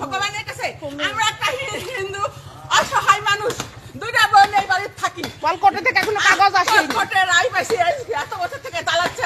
ভগবানের কাছে। আমরা একটা হিন্দু অসহায় মানুষ দুইটা বোন বাড়িতে থাকি। কলকোটা থেকে এখনও কাগজ আসে কলকোটে রায় পাইছি এত বছর থেকে তালাচ্ছে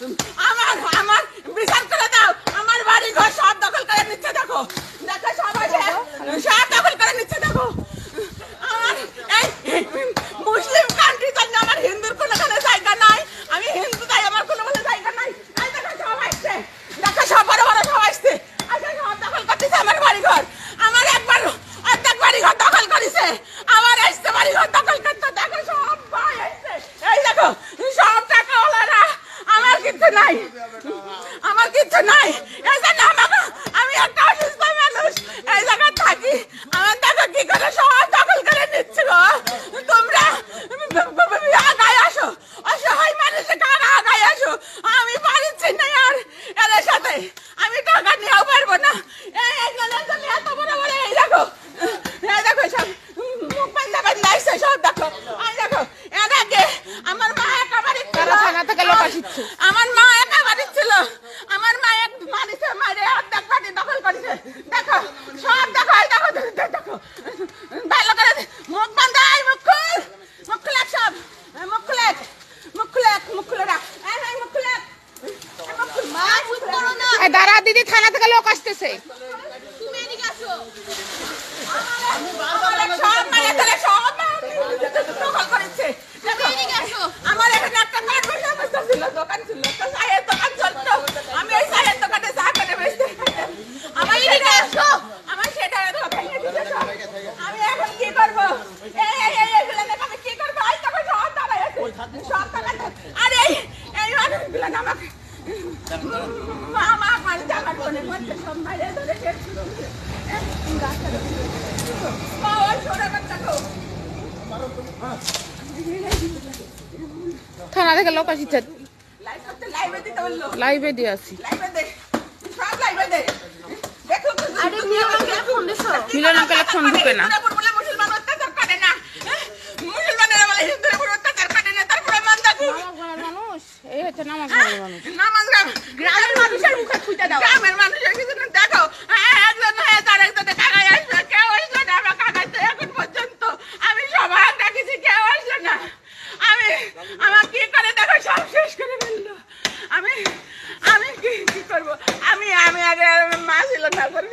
Aman কিচ্ছু নাই। আমার কিচ্ছু নাই। এই জন্য আমাকে আমি একটা অসুস্থ মানুষ। এই জায়গায় থাকি। আমার দেখো কি করে সহজ দখল করে নিচ্ছিল তো থানা থেকে লোক আসতেছে। আমার এখানে একটা দোকান ছিল থানা থেকে লোক আসিছে। লাইভে দিয়ে আসি। গ্রামের মানুষের মুখে খুঁজে দাও। গ্রামের মানুষের দেখো। হ্যাঁ, হ্যাঁ, আগে মা ছিল না করে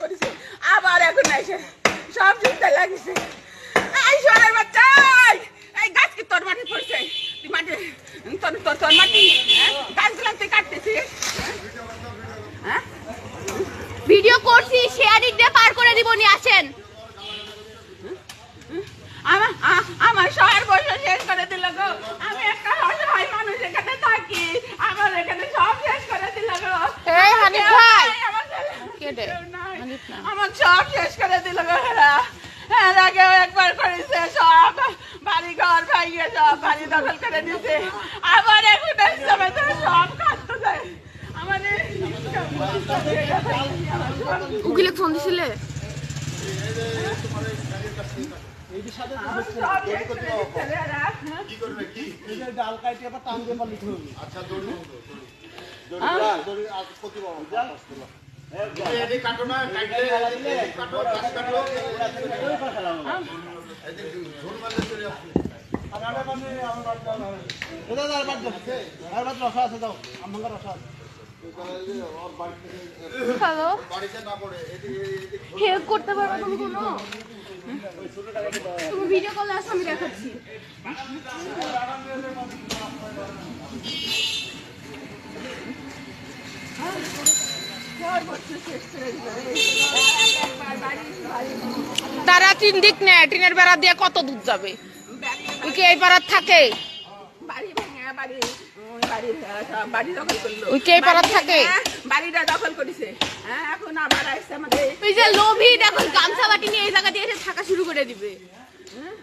করেছে। আবার এখন এসে সব চিন্তা লাগছে এই সরের বাড়ি দখল করে দিয়েছে আবার এখন ব্যবসা বাজার সব খাটতে যায়। আমাদের উকিলে ফোন দিছিলে? আচ্ছা, কাটো হ্যালো হেল্প করতে পারব তুমি কোনো? তুমি ভিডিও কলে আসো, আমি দেখাচ্ছি। তারা তিন দিক নেয়, টিনের বেড়া দিয়ে কত দূর যাবে? ওই এই পাড়ার থাকে। ওই কে পাড়ার থাকে। হ্যাঁ, বাড়িটা দখল করেছে। হ্যাঁ এখন আবার আসছে আমাদের যে লোভী এখন গামছা বাটি নিয়ে এই জায়গা দিয়ে থাকা শুরু করে দিবে। হ্যাঁ?